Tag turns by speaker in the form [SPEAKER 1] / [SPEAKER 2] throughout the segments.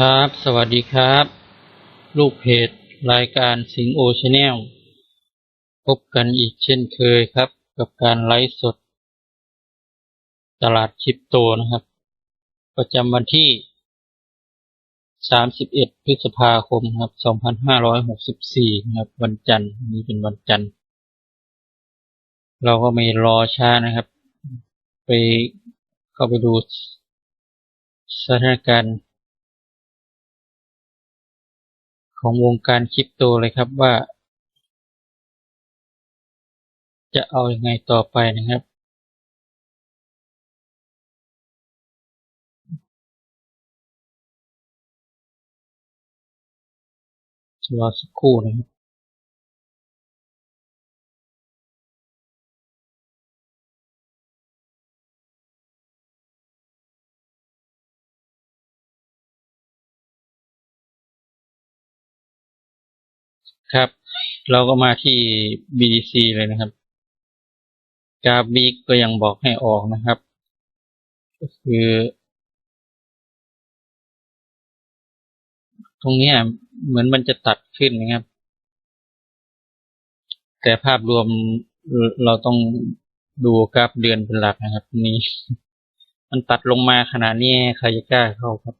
[SPEAKER 1] ครับ สวัสดีครับ ลูกเพจรายการสิงโอชาแนลพบกันอีกเช่นเคยครับ กับการไลฟ์สด ตลาดคริปโตนะครับ ประจำวันที่ 31 พฤษภาคมครับ 2564นะครับ วันจันทร์วันนี้เป็นวันจันทร์ เราก็ไม่รอช้านะครับ ไปเข้าไปดูสถานการณ์ ของวงการคริปโตเลยครับว่า จะเอาอยัางไงต่อไปนะครับ รอสักครู่นะครับ ครับ เราก็มาที่ BDC เลยนะครับกราฟบีกก็ยังบอกให้ออกนะครับ ก็คือ ตรงนี้เหมือนมันจะตัดขึ้นนะครับ แต่ภาพรวมเราเราต้องดูกราฟเดือนเป็นหลักนะครับ นี้มันตัดลงมาขนาดนี้ใครจะกล้าเข้าครับ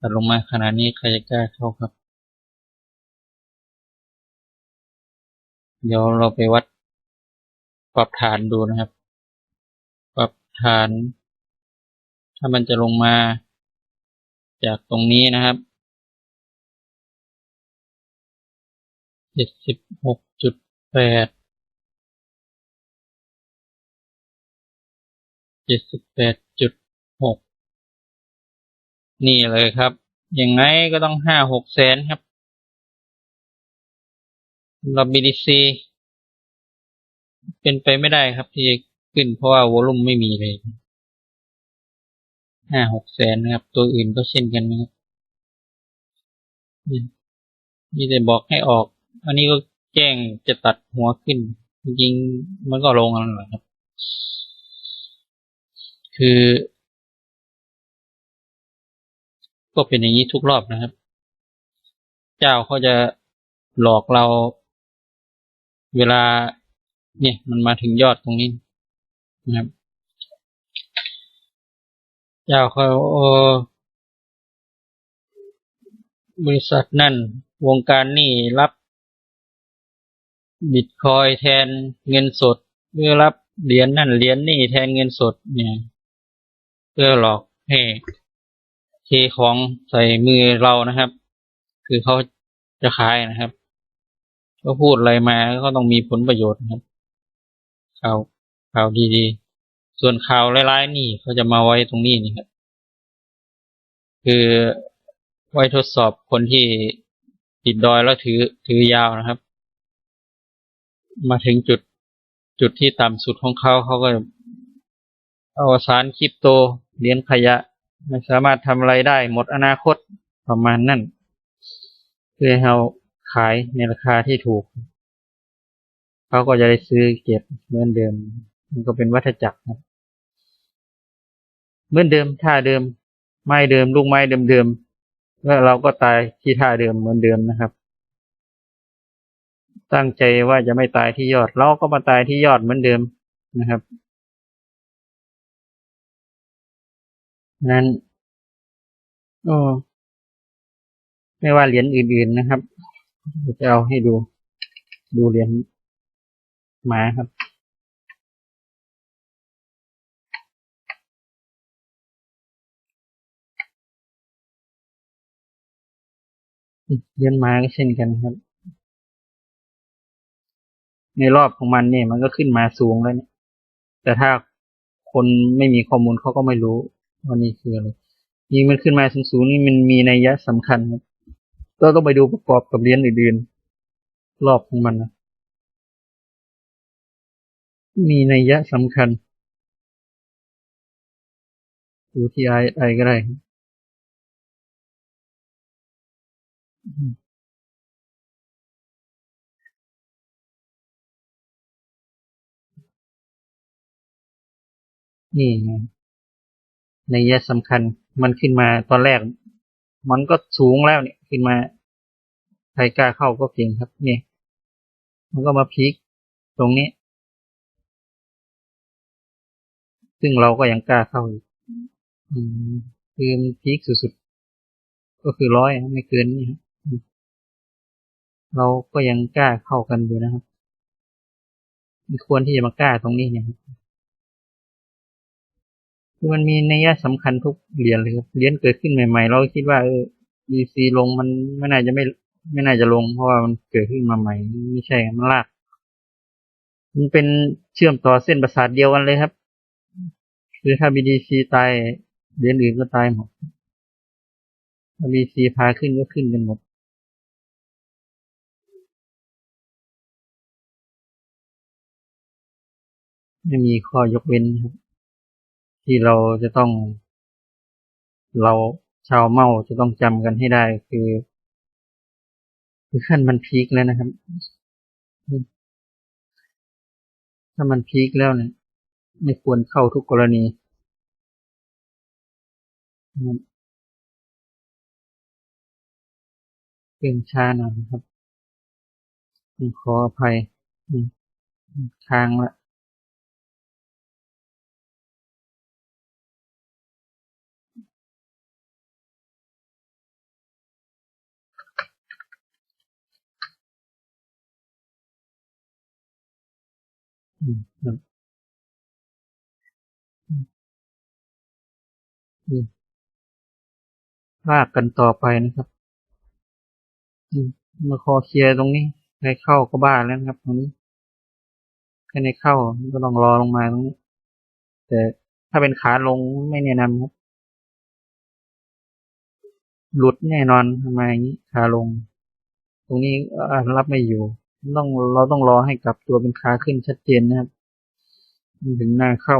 [SPEAKER 1] ตัดลงมาขนาดนี้ใครจะกล้าเข้าครับ เดี๋ยวเราไปวัดปรับฐานดูนะครับ ปรับฐาน ถ้ามันจะลงมาจากตรงนี้นะครับเจ็ดสิบหกจุดแปดเจ็ดสิบแปดจุด นี่เลยครับ ยังไงก็ต้องห้าหกแสนครับเรา BDC เป็นไปไม่ได้ครับที่จะขึ้นเพราะว่าวอลุ่มไม่มีเลยห้าหกแสนนะครับ ตัวอื่นก็เช่นกันนะครับนี่นี่จะบอกให้ออก อันนี้ก็แจ้งจะตัดหัวขึ้น จริงๆมันก็ลงแล้วแหละครับ คือ ก็เป็นอย่างนี้ทุกรอบนะครับ เจ้าเขาจะหลอกเรา เวลาเนี่ยมันมาถึงยอดตรงนี้นะครับ เจ้าเขาเออบริษัทนั่นวงการนี่รับบิตคอยแทนเงินสดเพื่อรับเหรียญนั่นเหรียญนี่แทนเงินสดเนี่ย เพื่อหลอกให้ เทของใส่มือเรานะครับ คือเขาจะขายนะครับก็พูดอะไรมาก็ต้องมีผลประโยชน์นะครับ ข่าวข่าวดีๆ ส่วนข่าวร้ายๆนี่เขาจะมาไว้ตรงนี้นี่ครับคือไว้ทดสอบคนที่ติดดอยแล้วถือถือยาวนะครับ มาถึงจุดจุดที่ต่ำสุดของเขาเขาก็เอาสารคริปโตเหรียญขยะ ไม่สามารถทำอะไรได้หมดอนาคตประมาณนั้นเพื่อให้เราขายในราคาที่ถูก เขาก็จะได้ซื้อเก็บเหมือนเดิม มันก็เป็นวัฏจักรครับเหมือนเดิมท่าเดิม ไม้เดิม ลูกไม้เดิมๆแล้วเราก็ตายที่ท่าเดิมเหมือนเดิมนะครับ ตั้งใจว่าจะไม่ตายที่ยอดเราก็มาตายที่ยอดเหมือนเดิมนะครับ นั้นโอ้ไม่ว่าเหรียญอื่นๆนะครับจะเอาให้ดู ดูเหรียญหมาครับ เหรียญหมาก็เช่นกันครับ ในรอบของมันเนี่ยมันก็ขึ้นมาสูงแล้วเนี่ย แต่ถ้าคนไม่มีข้อมูลเขาก็ไม่รู้ ว่านี่คืออะไรยิ่งมันขึ้นมาสูงๆนี่มันมีนัยยะสำคัญครับเราต้องไปดูประกอบกับเหรียญอื่นๆรอบของมันนะมีนัยยะสำคัญดูที่ไอไอก็ได้นี่ไง ในยะสำคัญมันขึ้นมาตอนแรก มันก็สูงแล้วเนี่ยขึ้นมาใครกล้าเข้าก็เก่งครับเนี่ยมันก็มาพีคตรงนี้ ซึ่งเราก็ยังกล้าเข้าอยู่อืมคือมันพีคสุดๆ ก็คือร้อยไม่เกินนี่ครับเราก็ยังกล้าเข้ากันอยู่นะครับมีควรที่จะมากล้าตรงนี้เนี่ย คือมันมีนัยสำคัญทุกเหรียญเลยครับเหรียญเกิดขึ้นใหม่ ๆ เราคิดว่าเออ BC ลงมันไม่น่าจะไม่ ไม่น่าจะลง เพราะว่ามันเกิดขึ้นมาใหม่ ไม่ใช่มันลาก มันเป็นเชื่อมต่อเส้นประสาทเดียวกันเลยครับคือถ้า BDC ตายเหรียญอื่นก็ตายหมดถ้า BC พาขึ้นก็ขึ้นกันหมดไม่มีข้อยกเว้นครับ ที่เราจะต้อง เราชาวเมาจะต้องจำกันให้ได้คือ คือขั้นมันพีคแล้วนะครับ ถ้ามันพีคแล้วเนี่ยไม่ควรเข้าทุกกรณีเรื่งช้าหน่อยนะครับขออภัยคางละ อืมครับอืมลากกันต่อไปนะครับ อืมมาคอเคลียร์ตรงนี้ใครเข้าก็บ้าแล้วนะครับ ตรงนี้ใครในเข้าก็ต้องรอลงมาตรงนี้ แต่ถ้าเป็นขาลงไม่แนะนำครับ หลุดแน่นอนทำไมอย่างนี้ขาลง ตรงนี้รับไม่อยู่ ต้องเราต้องรอให้กลับตัวเป็นขาขึ้นชัดเจนนะครับถึงหน้าเข้า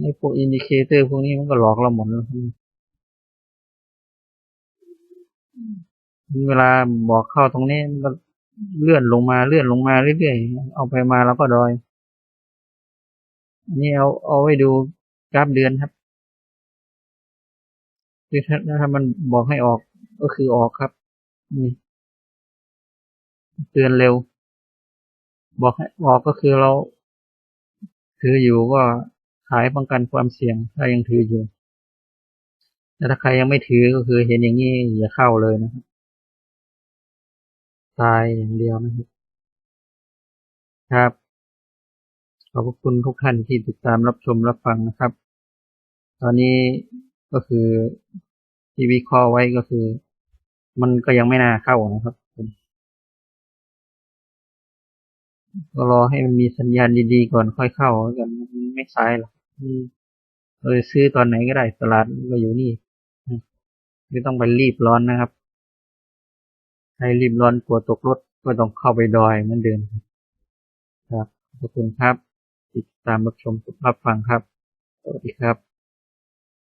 [SPEAKER 1] ไอ้พวกอินดิเคเตอร์พวกนี้มันก็หลอกเราหมดแล้วเวลาบอกเข้าตรงนี้มันก็เลื่อนลงมาเลื่อนลงมาเรื่อยๆ เอาไปมาแล้วก็ดอย นี่เอาเอาไว้ดูกราฟเดือนครับคือถ้าถ้ามันบอกให้ออกก็คือออกครับนี่ เตือนเร็ว บอกให้ออกก็คือเรา ถืออยู่ก็ขายป้องกันความเสี่ยง ถ้ายังถืออยู่แต่ถ้าใครยังไม่ถือก็คือเห็นอย่างนี้อย่าเข้าเลยนะครับตายอย่างเดียวนะครับครับขอบคุณทุกท่านที่ติดตามรับชมรับฟังนะครับ ตอนนี้ก็คือที่วิเคราะห์ไว้ก็คือ มันก็ยังไม่น่าเข้านะครับ ก็รอให้มันมีสัญญาณดีๆก่อนค่อยเข้ากันไม่ซ้ายหรอกเราซื้อตอนไหนก็ได้ตลาดก็อยู่นี่ไม่ต้องไปรีบร้อนนะครับใครรีบร้อนกลัวตกรถก็ต้องเข้าไปดอยเหมือนเดิมครับขอบคุณครับ ติดตามรับชมรับฟังครับ สวัสดีครับ